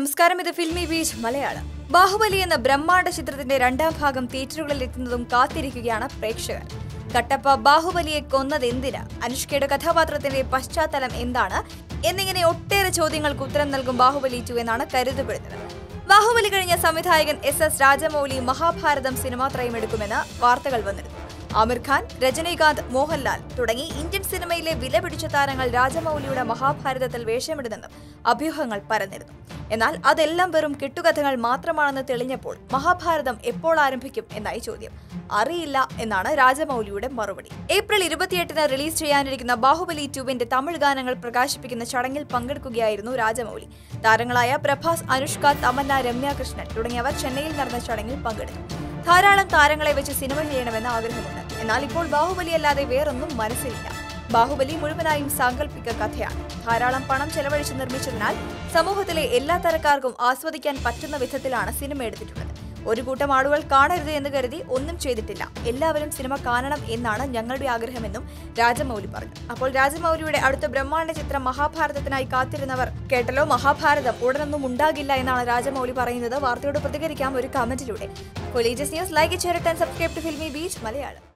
നമസ്കാരം ഇത് filmy beach Malayalam. Baahubali എന്ന ബ്രഹ്മാണ്ഡ ചിത്രത്തിന്റെ രണ്ടാം ഭാഗം തിയേറ്ററുകളിൽ എത്തുന്നതും കാത്തിരിക്കുകയാണ് പ്രേക്ഷകർ. കട്ടപ്പ ബാഹുബലിയെ കൊന്നത് എന്തിന്? അനുഷ്കയുടെ കഥാപാത്രത്തിന്റെ പശ്ചാത്തലം എന്താണ്? എന്നിങ്ങനെ ഒട്ടേറെ ചോദ്യങ്ങൾക്ക് ഉത്തരം നൽകും ബാഹുബലി ടു എന്നാണ് കരുതപ്പെടുന്നത്. ബാഹുബലി കഴിഞ്ഞ സംവിധായകൻ എസ് എസ് രാജമൗലി മഹാഭാരതം സിനിമാത്രയം എടുക്കുമെന്ന് വാർത്തകൾ വന്നിരുന്നു. ആമിർ ഖാൻ രജനീകാന്ത് മോഹൻലാൽ തുടങ്ങി ഇന്ത്യൻ സിനിമയിലെ വിലപിടിച്ച താരങ്ങൾ രാജമൗലിയുടെ മഹാഭാരതത്തിൽ വേഷമിടുന്നെന്നും അഭ്യൂഹങ്ങൾ പരന്നിരുന്നു. എന്നാൽ അതെല്ലാം വെറും കെട്ടുകഥകൾ മാത്രമാണെന്ന് തെളിഞ്ഞപ്പോൾ മഹാഭാരതം എപ്പോൾ ആരംഭിക്കും എന്നായി ചോദ്യം. അറിയില്ല എന്നാണ് രാജമൗലിയുടെ മറുപടി. ഏപ്രിൽ ഇരുപത്തിയെട്ടിന് റിലീസ് ചെയ്യാനിരിക്കുന്ന ബാഹുബലി ടുവിന്റെ തമിഴ് ഗാനങ്ങൾ പ്രകാശിപ്പിക്കുന്ന ചടങ്ങിൽ പങ്കെടുക്കുകയായിരുന്നു രാജമൗലി. താരങ്ങളായ പ്രഭാസ് അനുഷ്ക തമന്ന രമ്യ കൃഷ്ണൻ തുടങ്ങിയവർ ചെന്നൈയിൽ നടന്ന ചടങ്ങിൽ പങ്കെടുത്തു. ധാരാളം താരങ്ങളെ വെച്ച് സിനിമ ചെയ്യണമെന്ന് ആഗ്രഹമുണ്ട്. എന്നാൽ ഇപ്പോൾ ബാഹുബലി അല്ലാതെ വേറൊന്നും മനസ്സിലില്ല. ബാഹുബലി മുഴുവനായും സാങ്കല്പിക കഥയാണ്. ധാരാളം പണം ചെലവഴിച്ച് നിർമ്മിച്ചതിനാൽ സമൂഹത്തിലെ എല്ലാ തരക്കാർക്കും ആസ്വദിക്കാൻ പറ്റുന്ന വിധത്തിലാണ് സിനിമ എടുത്തിട്ടുള്ളത്. ഒരു കൂട്ടം ആളുകൾ കാണരുത് എന്ന് കരുതി ഒന്നും ചെയ്തിട്ടില്ല. എല്ലാവരും സിനിമ കാണണം എന്നാണ് ഞങ്ങളുടെ ആഗ്രഹമെന്നും രാജമൗലി പറഞ്ഞു. അപ്പോൾ രാജമൗലിയുടെ അടുത്ത ബ്രഹ്മാണ്ഡ ചിത്രം മഹാഭാരതത്തിനായി കാത്തിരുന്നവർ കേട്ടല്ലോ മഹാഭാരതം ഉടനൊന്നും ഉണ്ടാകില്ല എന്നാണ് രാജമൗലി പറയുന്നത്. വാർത്തയോട് പ്രതികരിക്കാം ഒരു കമന്റിലൂടെ colleagues news like ചേർട്ടാൻ subscribe to filmy beach Malayalam.